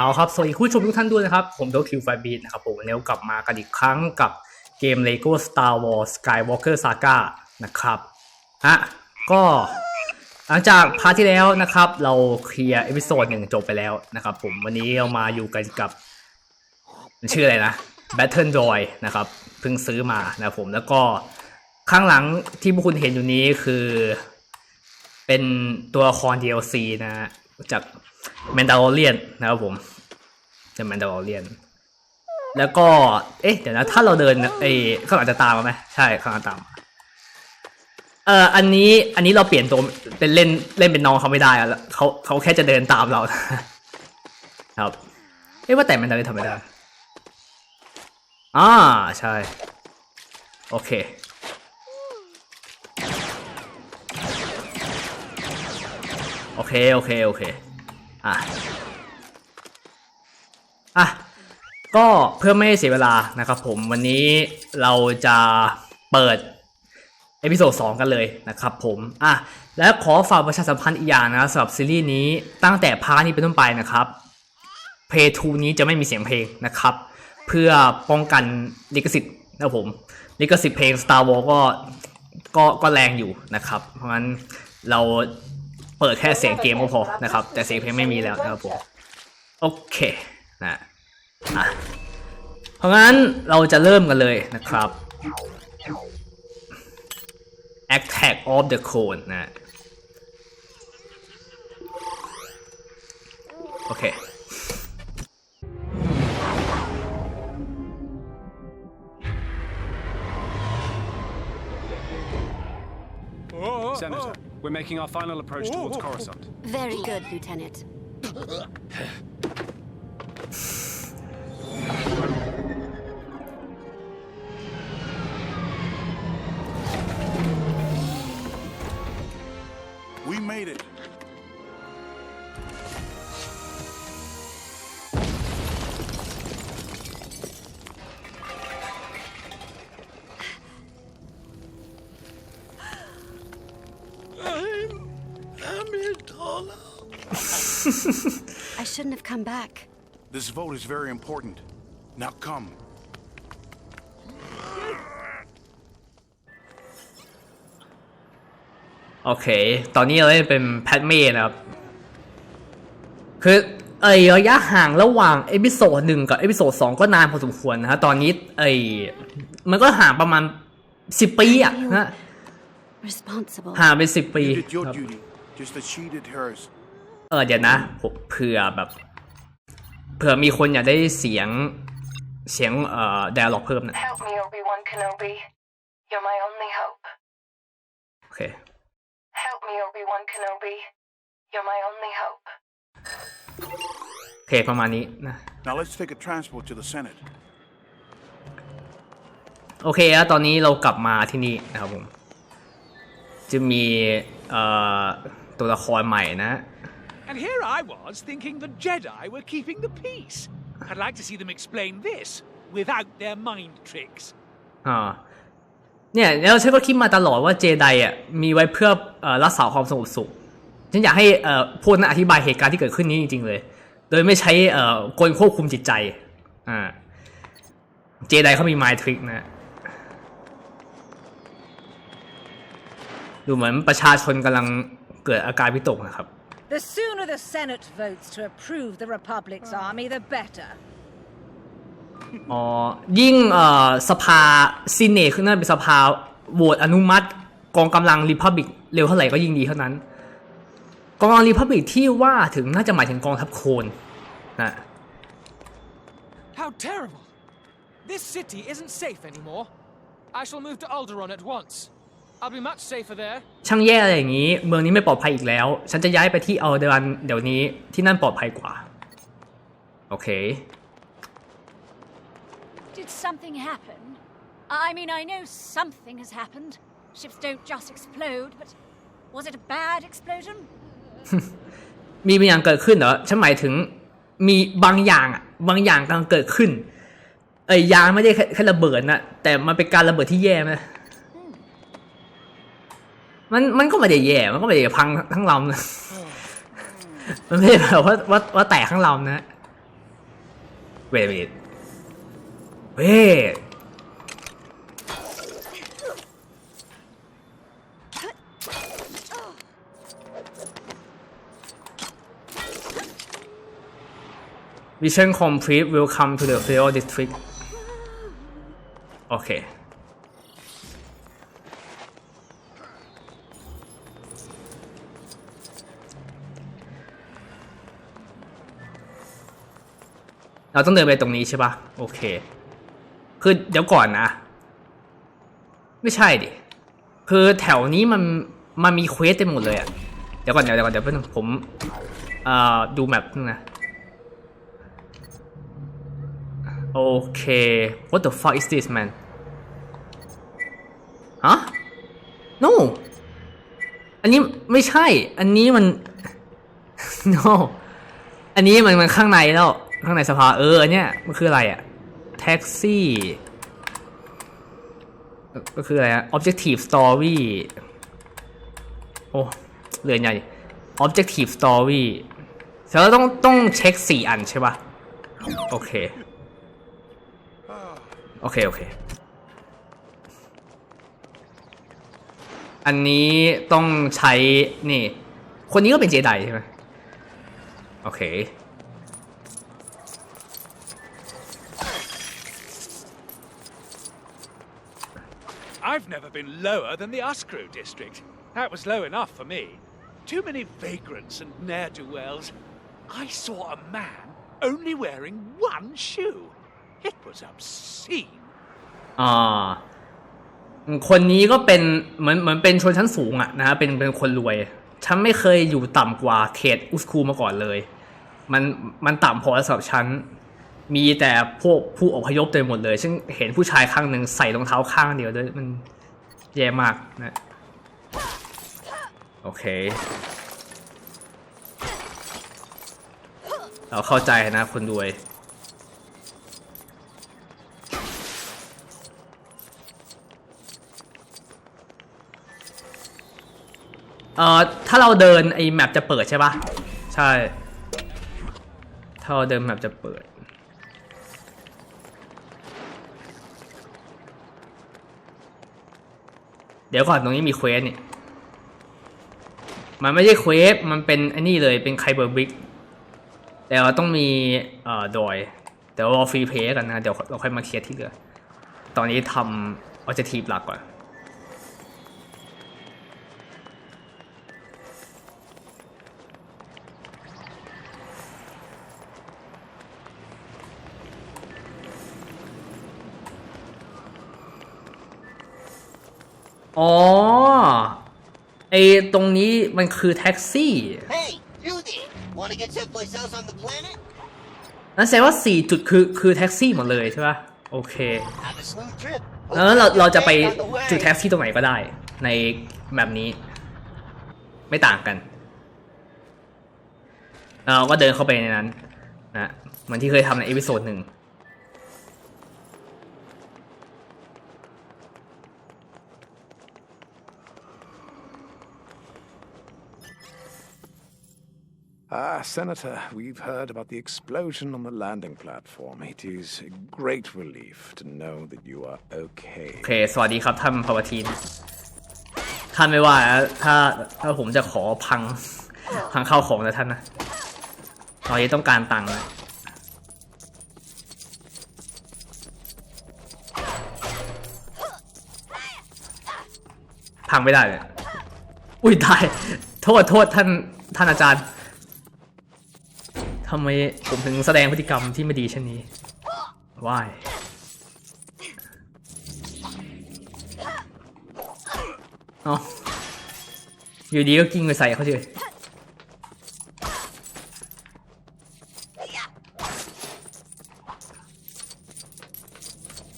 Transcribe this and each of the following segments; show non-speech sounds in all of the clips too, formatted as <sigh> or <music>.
เอาครับ สวัสดีคุณผู้ชมทุกท่านด้วยนะครับ ผมโดคิวไฟบีดนะครับผมวันนี้กลับมากันอีกครั้งกับเกม LEGO Star Wars Skywalker Saga นะครับฮะก็หลังจากพาร์ทที่แล้วนะครับ เราเคลียร์เอพิโซดหนึ่งจบไปแล้วนะครับผมวันนี้เรามาอยู่กันกับ ชื่ออะไรนะ Battle Droid นะครับเพิ่งซื้อมานะผมแล้วก็ข้างหลังที่พวกคุณเห็นอยู่นี้คือ เป็นตัวละคร DLC นะจาก Mandalorian นนะครับผมจาก Mandalorian แล้วก็ เอ๊ะ เดี๋ยวนะ ถ้าเราเดินไอ้ข้างหลังจะตามมาไหมใช่ ข้างหลังตามเอ่อ อันนี้ อันนี้เราเปลี่ยนตัวเป็นเล่นเล่นเป็นน้องเขาไม่ได้อะเขาเขาแค่จะเดินตามเรา ครับ เอ๊ะว่าแต่มันทำไมทำไม่ได้อ่า ใช่ โอเค โอเค โอเค โอเค อะอะก็เพื่อไม่ให้เสียเวลานะครับผมวันนี้เราจะเปิดเอพิโซด2กันเลยนะครับผมอะและขอฝากประชาสัมพันธ์อีกอย่างนะสำหรับซีรีส์นี้ตั้งแต่พาร์ทนี้เป็นต้นไปนะครับเพย์ทูนี้จะไม่มีเสียงเพลงนะครับ เพื่อป้องกันลิขสิทธิ์นะผมลิขสิทธิ์เพลง Star Wars ก็ก็ก็แรงอยู่นะครับ เพราะฉะนั้นเรา เปิดแค่เสียงเกมก็พอนะครับ แต่เสียงเพลงไม่มีแล้วนะครับผมโอเคนะอะเพราะงั้นเราจะเริ่มกันเลยนะครับ Attack of the Clone นะโอเค Senator, we're making our final approach towards Coruscant. Very good, Lieutenant. <laughs> Amidala. I shouldn't have come back. This vote is very important. Now come. โอเค ตอนนี้เราเล่นเป็นแพทเม่นะครับ คือไอ้ระยะห่างระหว่างเอพิโซดหนึ่งกับเอพิโซดสองก็นานพอสมควรนะฮะ ตอนนี้ไอ้มันก็ห่างประมาณสิบปีอะนะ Responsible. ห่างเป็นสิบปี You did your ครับ duty, just as she did hers. เออเดี๋ยวนะผมเผื่อแบบ เผื่อมีคนอยากได้เสียงเสียงเอ่อ dialog เพิ่มนะ Help me, Obi-Wan Kenobi. You're my only hope. โอเค Help me, Obi-Wan Kenobi. You're my only hope. โอเคประมาณนี้นะ Now let's take a transport to the Senate. โอเคแล้วตอนนี้เรากลับมาที่นี่นะครับผม จะมีเอ่อ ตัวละครใหม่นะ And here I was thinking the Jedi were keeping the peace. I'd like to see them explain this without their mind tricks. อ่าเนี่ยแล้วฉันก็คิดมาตลอดว่าเจไดอะมีไว้เพื่อเอ่อรักษาความสงบสุขฉันอยากให้เอ่อพวกนั้นอธิบายเหตุการณ์ที่เกิดขึ้นนี้จริงๆเลย โดยไม่ใช้เอ่อกลควบคุมจิตใจอ่าเจไดเขามีไมทริกนะดูเหมือนประชาชนกำลัง เกิดอาการวิตกนะครับ The sooner the Senate votes to approve the Republic's army, the better. อ๋อยิ่งเอ่อสภาซีเนตขึ้นนั่นเป็นสภาโหวตอนุมัติ กองกำลังริพับบิกเร็วเท่าไหร่ก็ยิ่งดีเท่านั้น กองกำลังริพับบิกที่ว่าถึงน่าจะหมายถึงกองทัพโคลนนะ How terrible! This city isn't safe anymore. I shall move to Alderaan at once. I'll be much safer there. ช่างแย่อะไรอย่างนี้ เมืองนี้ไม่ปลอดภัยอีกแล้ว ฉันจะย้ายไปที่อัลเดรันเดี๋ยวนี้ที่นั่นปลอดภัยกว่า โอเค Did something happen? I mean, I know something has happened. Ships don't just explode, but was it a bad explosion? มีบางอย่างเกิดขึ้นเหรอ ฉันหมายถึงมีบางอย่างอะบางอย่างกำลังเกิดขึ้น เอ้ยยางไม่ได้แค่แค่ระเบิดนะแต่มันเป็นการระเบิดที่แย่ไหม มันมันก็ไม่ได้แย่ มันก็ไม่ได้พังทั้งลำนะ มันไม่ได้แบบว่าว่าว่าแตกทั้งลำนะ wait wait wait Mission complete welcome to the Feo district โอเค เราต้องเดินไปตรงนี้ใช่ปะโอเค คือเดี๋ยวก่อนนะ ไม่ใช่ดิ คือแถวนี้มันมันมีเควสเต็มหมดเลยอะเดี๋ยวก่อนเดี๋ยวก่อนเดี๋ยวแป๊บนึงผมเอ่อดูแมปนึงนะ โอเค what the fuck is this man ฮะ no อันนี้ไม่ใช่ อันนี้มัน no อันนี้มันมันข้างในแล้ว ข้างในสภาเอออันเนี้ยมันคืออะไรอะแท็กซี่ก็คืออะไรอะ objective story โอ้เรือนใหญ่ objective story แต่เราต้องต้องเช็คสี่อันใช่ปะโอเค โอเค โอเค อันนี้ต้องใช้ นี่ คนนี้ก็เป็นเจไดใช่ไหมโอเค I've never been lower than the Uskrew district. That was low enough for me. Too many vagrants and ne'er do wells. I saw a man only wearing one shoe. It was obscene. อ่าคนนี้ก็เป็นเหมือนเหมือนเป็นชนชั้นสูงอะนะฮะเป็นเป็นคนรวย ฉันไม่เคยอยู่ต่ำกว่าเขตอุสคูมาก่อนเลย มันมันต่ำพอสำหรับฉันมีแต่พวกผู้อพยพเต็มหมดเลย ซึ่งเห็นผู้ชายข้างหนึ่งใส่รองเท้าข้างเดียวด้วยมัน แย่มากนะโอเค เราเข้าใจนะคนรวยเอ่อถ้าเราเดินไอ้แมปจะเปิดใช่ปะใช่ ถ้าเราเดินแมปจะเปิด เดี๋ยวก่อนตรงนี้มีเควสเนี่ย มันไม่ใช่เควส มันเป็นไอ้นี่เลยเป็นไคเบอร์บิกแต่เราต้องมีเอ่อดอยแต่วรอฟรีเพย์กันนะ เดี๋ยวเราค่อยมาเคลียร์ที่เหลือ ตอนนี้ทำออเจทีฟหลักก่อน อ๋อ ไอตรงนี้มันคือแท็กซี่ Hey, you there? Want to get someplace else on the planet? นั่นแสดงว่า 4 จุดคือคือแท็กซี่หมดเลยใช่ปะโอเค Have a smooth trip. แล้วเราเราจะไป On the way. จุดแท็กซี่ตรงไหนก็ได้ ในแบบนี้ ไม่ต่างกันเราก็เดินเข้าไปในนั้นนะเหมือนที่เคยทำในเอพิโซดหนึ่ง Ah, Senator, we've heard about the explosion on the landing platform. It is a great relief to know that you are okay. โอเค สวัสดีครับท่านพาวทีน ท่านไม่ว่านะถ้าถ้าผมจะขอพัง พังเข้าของนะท่านนะตอนนี้ต้องการตังค์นะพังไม่ได้เลย อุ้ยตาย โทษโทษท่านท่านอาจารย์ ทำไมผมถึงแสดงพฤติกรรมที่ไม่ดีเช่นนี้ว่ายเอาอยู่ดีก็กิ้งไปใส่เขาเฉย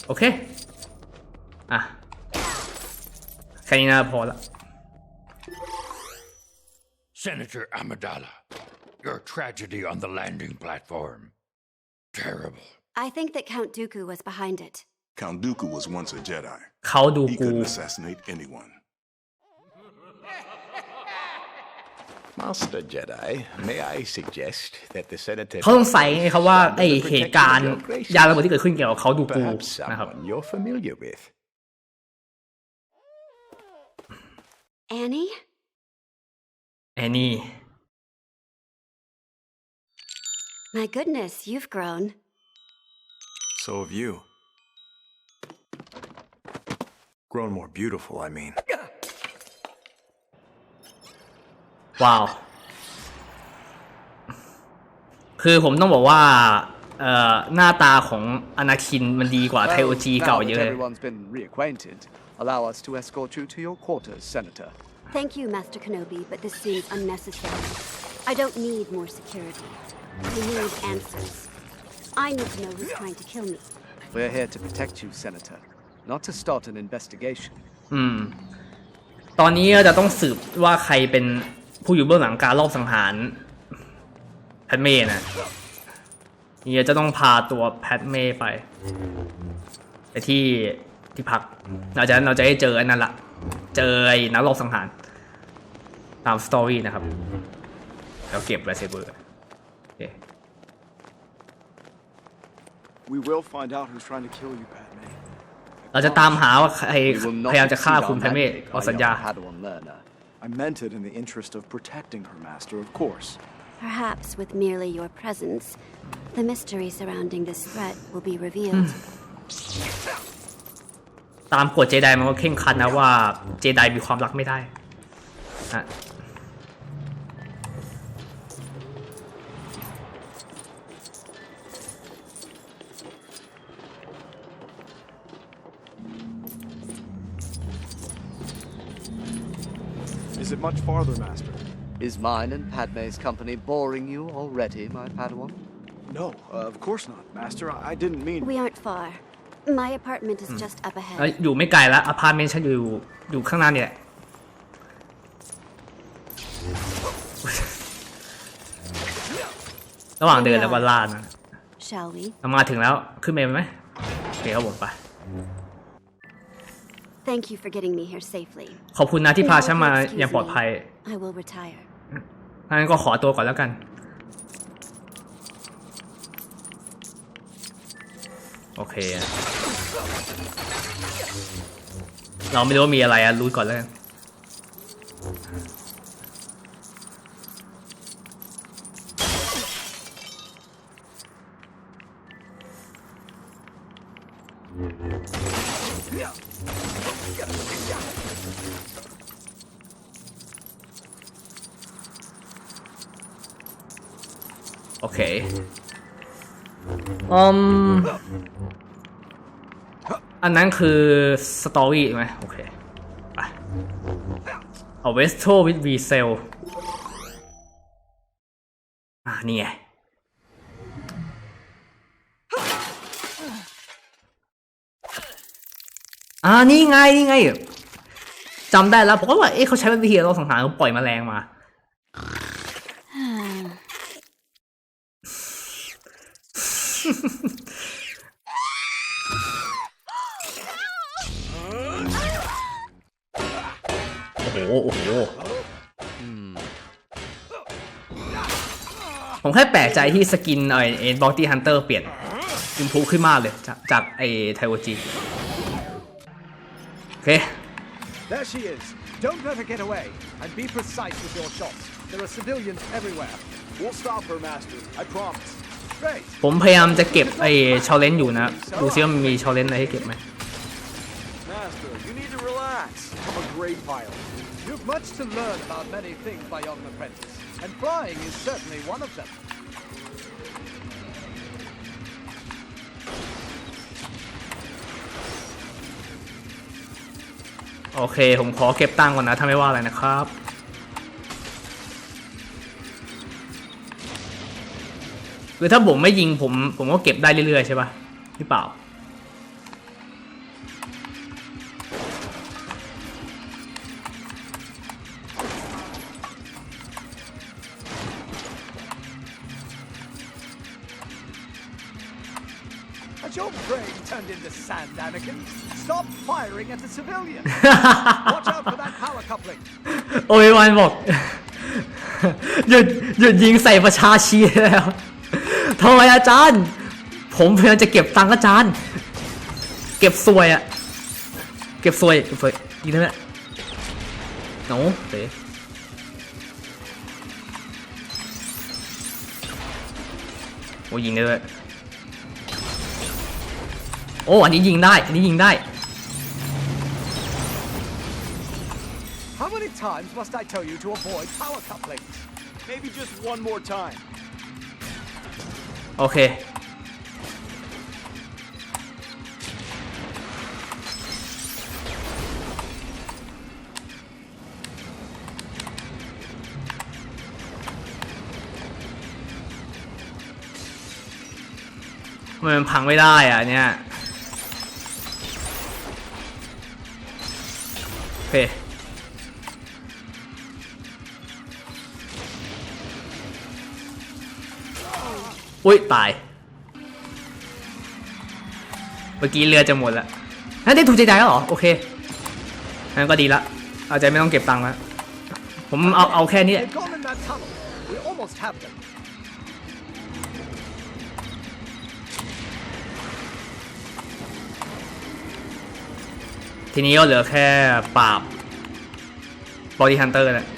โอเค อะ แค่นี้น่าพอละ Senator Amidala, your tragedy on the landing platform. Terrible. I think that Count Dooku was behind it. Count Dooku was once a Jedi. เขาดู He กู couldn't assassinate anyone. <laughs> Master Jedi, may I suggest that the Senator เขาสงสัยไงครับว่าไอเหตุการณ์ยาระเบิดที่เกิดขึ้นเกี่ยวกับเขาดูกู perhaps นะครับ someone you're familiar with? Annie? แ My goodness, you've grown. So have you. Grown more beautiful, I mean. ว้าว <laughs> คือผมต้องบอกว่าเอ่อหน้าตาของอนาคินมันดีกว่าไทโอจีเก่าเยอะเลย Everyone's been reacquainted. Allow us to escort you to your quarters, Senator. Thank you, Master Kenobi, but this seems unnecessary. I don't need more security. I need answers. I need to know who's trying to kill me. We're here to protect you, Senator, not to start an investigation. อืม ตอนนี้เราจะต้องสืบว่าใครเป็นผู้อยู่เบื้องหลังการลอบสังหารแพทเม่นะเนี่ยจะต้องพาตัวแพทเม่ไปไปที่ที่พักหลังจากนั้นเราจะได้เจออันนั้นละเจอไอ้นักลอบสังหารตามสตอรี่นะครับเราเก็บไวเซเบอร์โอ เค We will find out who's trying to kill you, Padme. เราจะตามหาว่าใคร We will พยายาม not จะฆ่า exceed คุณ our แพทเม่ mandate, เอา our สัญญา young Padawan learner. I meant it in the interest of protecting her master, of course. Perhaps with merely your presence, the mystery surrounding this threat will be revealed. ตามกฎเจไดมันก็เข่งครัดนะว่าเจไดมีความรักไม่ได้ much farther, Master? Is mine and Padme's company boring you already, my Padawan? No, uh, of course not, Master. I, I didn't mean. We aren't far. My apartment is just up เอ้ย ahead. อยู่ไม่ไกลแล้วอพาร์ตเมนต์ฉันอยู่อยู่ข้างหน้าเนี่ย ระหว่างเดินแล้วก็ล่านะ Shall we? เรามาถึงแล้วขึ้นไปไหมโอเคครับผมไป Thank you for getting me here safely. ขอบคุณนะที่พาฉันมา Now, if you'll อย่าง excuse ปลอดภัย me, I will retire. งั้นก็ขอตัวก่อนแล้วกัน โอเค เราไม่รู้ว่ามีอะไรอะรู้ก่อนแล้วกัน โอเคอืมอันนั้นคือสตอรี่ไหมโอเคไปเอาเวสโทวิดวีเซลอ่านี่ไงอ่านี่ไงนี่ไงจำได้แล้วผมก็ว่าเอ๊ะเขาใช้วิธีเราสังหารเขาปล่อยแมลงมา โอ้โห โอ้โห ผม แค่แปลกใจที่สกินไอ้เอ็นบ็อกตี้ฮันเตอร์เปลี่ยนอิมพูขึ้นมากเลยจากจากไอ้ไทโอจีโอเค There she is. Don't let her get away. And be precise with your shots. There are civilians everywhere. We'll stop her, Master. I promise. Great. ผมพยายามจะเก็บไอ้ชอเลนอยู่นะ ดูซิว่ามันมีชอเลนอะไรให้เก็บไหม Master, you need to relax. I'm a great pilot. You've much to learn about many things, my young apprentice. And flying is certainly one of them. โอเค ผมขอเก็บตังค์ก่อนนะถ้าไม่ว่าอะไรนะครับ คือถ้าผมไม่ยิงผม ผมก็เก็บได้เรื่อยๆใช่ปะหรือเปล่า Stop firing at the civilians. Watch out for that power coupling. โอเววันบอก หยุดหยุดยิงใส่ประชาชีแล้วทำไมอาจารย์ ผมพยายามจะเก็บตังค์อาจารย์ เก็บสวยอะเก็บสวยเก็บสวยยิงได้ไหมโน้เตะโอ้ยิงได้ด้วยโอ้อันนี้ยิงได้ อันนี้ยิงได้ times must I tell you to avoid power couplings? Maybe just one more time. โอเค ทำไมมันพังไม่ได้อ่ะเนี่ยโอเค อุ้ยตาย เมื่อกี้เรือจะหมดแล้วนั่นได้ถูกใจใจแล้วเหรอ โอเคงั้นก็ดีละ เอาใจไม่ต้องเก็บตังค์แล้วผมเอาเอาแค่นี้ They've gone in that tunnel. We almost have them. ทีนี้ก็เหลือแค่ปราบบอดี้ฮันเตอร์แหละ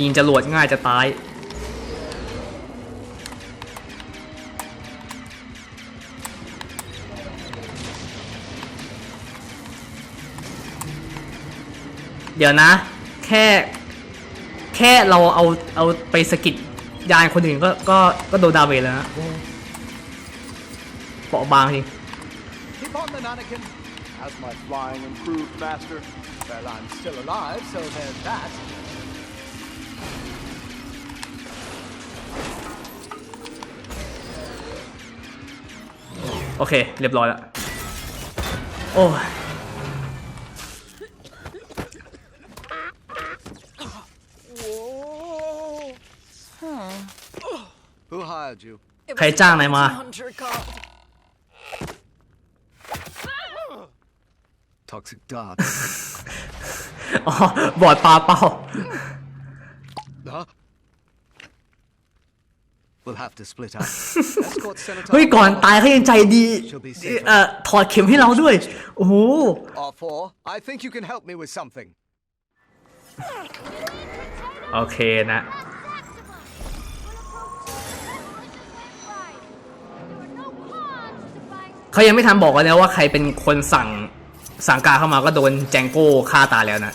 ยิงจรวดง่ายจะตาย เดี๋ยวนะ แค่แค่เราเอาเอาไปสกิดยานคนอื่นก็ก็ก็โดนดาเมจแล้วนะเปาะบางจริง Keep on, Mananakin. As my flying improved, Master? Well, I'm still alive, so there's that. โอเค เรียบร้อยแล้วโอ้ย Who hired you? ใครจ้างนายมา Toxic dart. อ๋อบอดปลาเป้า huh? We'll have to split up. Escort Senator เฮ้ย ก่อนตายเขายังใจดี She'll be safer. เอ่อถอดเข็มให้เราด้วย โอ้โห R4, I think you can help me with something. โอเคนะ เขายังไม่ทันบอกกันนะว่าใครเป็นคนสั่งสั่งการเข้ามาก็โดนแจงโก้ฆ่าตายแล้วนะ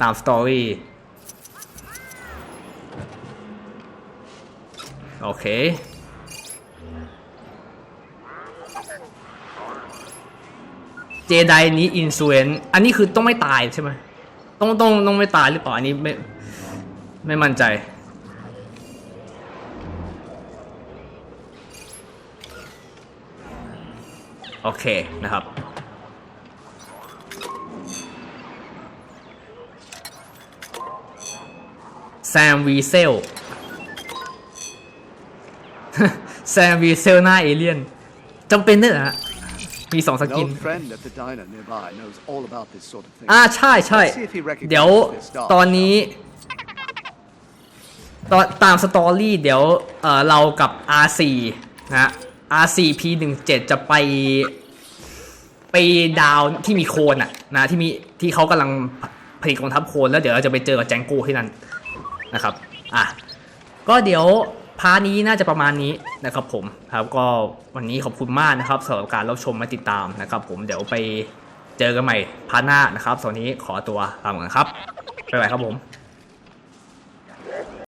ตามสตอรี่ โอเคเจไดนี้อินซูเอนอันนี้คือต้องไม่ตายใช่ไหมต้องต้องต้องไม่ตายหรือเปล่า อันนี้ไม่ไม่มั่นใจ โอเคนะครับแซมวีเซล แซมวีเซลหน้าเอเลี่ยนจำเป็นด้วยเหรอฮะมีสองส An กิน old friend at the diner nearby knows all about this sort of thing. อ่าใช่ใช่ Let's see if he recognizes เดี๋ยว this dart. ตอนนี้ ตอนตามสตอรี่เดี๋ยวเอ่อเรากับ R4 นะฮะ R4 P17 จะไป ไปดาวที่มีโคลนอะนะที่มีที่เขากำลังผลิตกองทัพโคลนแล้วเดี๋ยวเราจะไปเจอกับแจงโก้ที่นั่นนะครับ อะ ก็เดี๋ยว พาร์ทนี้น่าจะประมาณนี้นะครับผมครับก็วันนี้ขอบคุณมากนะครับสำหรับการรับชมและติดตามนะครับ ผมเดี๋ยวไปเจอกันใหม่พาร์ทหน้านะครับสำหรับวันนี้ขอตัวลาไปก่อนครับบ๊ายบายครับผม